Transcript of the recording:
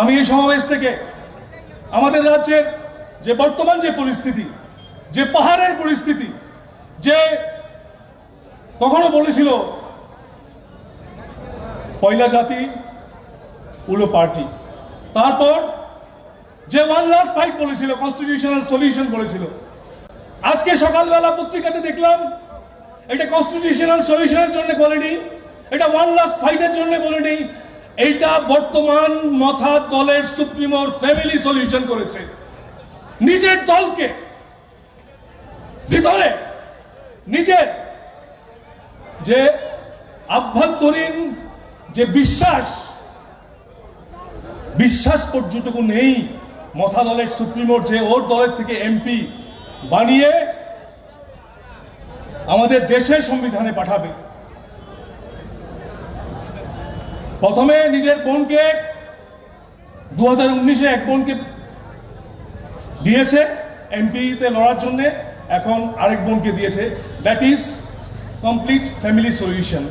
আমি এই সমাবেশ থেকে আমাদের রাজ্যের যে বর্তমান যে পরিস্থিতি, যে পাহাড়ের পরিস্থিতি, যে কখনো বলেছিল পয়লা জাতি, উলো পার্টি। তারপর যে ওয়ান লাস্ট ফাইট বলেছিল কনস্টিটিউশনাল সলিউশন বলেছিল। আজকে সকালবেলা পত্রিকাতে দেখলাম, এটা কনস্টিটিউশনাল সলিউশনের জন্য বলেনি, এটা ওয়ান লাস্ট ফাইটের জন্য বলেনি এইটা বর্তমান মথা দলের সুপ্রিমোর ফ্যামিলি সলিউশন করেছে। নিজের দলকে ভিতরে, নিজের যে আভ্যন্তরীণ যে বিশ্বাস বিশ্বাস পর্যটকু নেই মথা দলের সুপ্রিমোর যে ওর দলের থেকে এমপি বানিয়ে আমাদের দেশের সংবিধানে পাঠাবে। প্রথমে নিজের বোনকে দু হাজার উনিশে এক বোনকে দিয়েছে এমপিতে লড়ার জন্যে, এখন আরেক বোনকে দিয়েছে। That is complete family solution